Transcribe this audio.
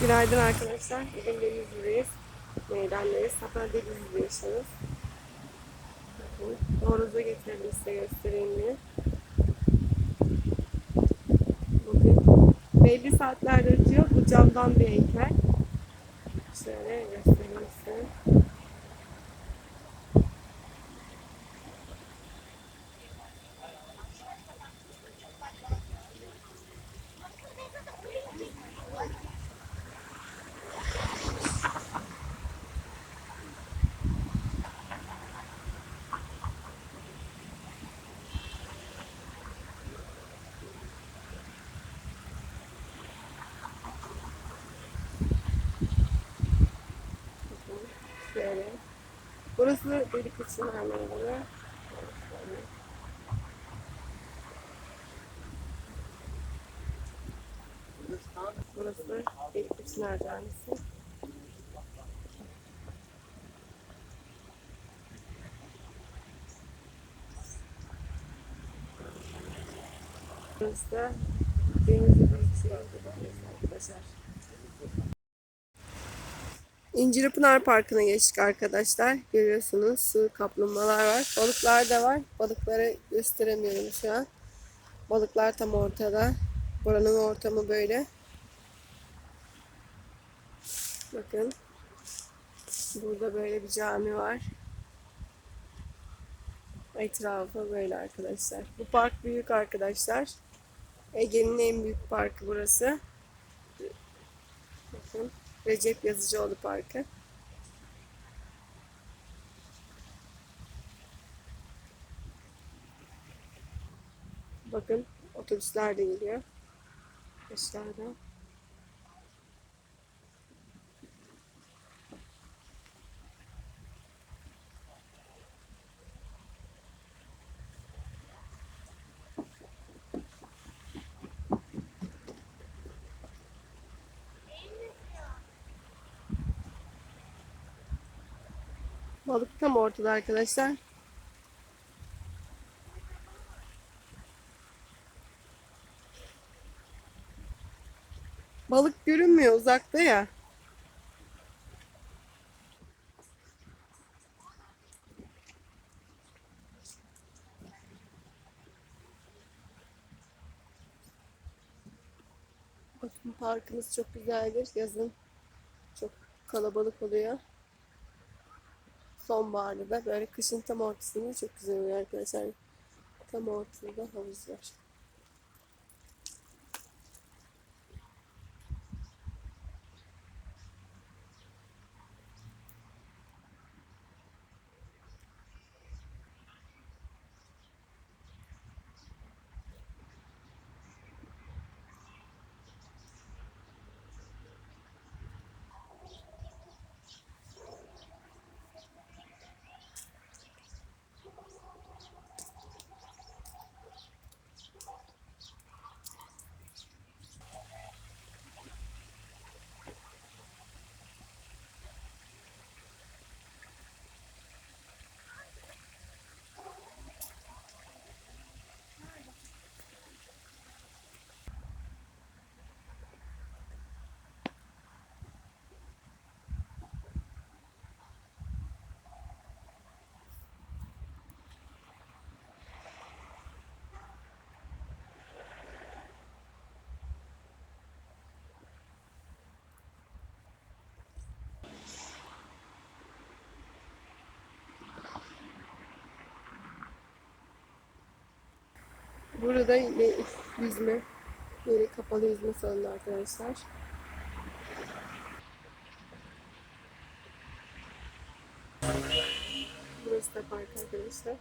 Günaydın arkadaşlar. Bugün Denizli'deyiz. Meydandayız. Hatta Denizli'de yaşıyoruz. Bakın. Horozu getirdim size göstereyim diye. Bugün belli saatlerde ötüyor. Bu camdan bir heykel. Şöyle göstereyim size. Bakın Şöyle. Burası delik için anlamında. Burası delik için harcanesi. Burası da Denizli Büyükşehir arkadaşlar. İncirpınar Parkı'na geçtik arkadaşlar. Görüyorsunuz su kaplumbağalar var. Balıklar da var. Balıkları gösteremiyorum şu an. Balıklar tam ortada. Buranın ortamı böyle. Bakın. Burada böyle bir cami var. Etrafı böyle arkadaşlar. Bu park büyük arkadaşlar. Ege'nin en büyük parkı burası. Bakın. Recep Yazıcıoğlu Parkı. Bakın otobüsler de geliyor. Aşağıda. Balık tam ortada arkadaşlar. Balık görünmüyor uzakta ya. Bakın parkımız çok güzeldir. Yazın çok kalabalık oluyor. Sonbaharda da böyle kışın tam ortasında çok güzel oluyor arkadaşlar. Tam ortasında havuz var. Burada yine yüzme yeri kapalı yüzme salonu arkadaşlar. Burası da park arkadaşlar.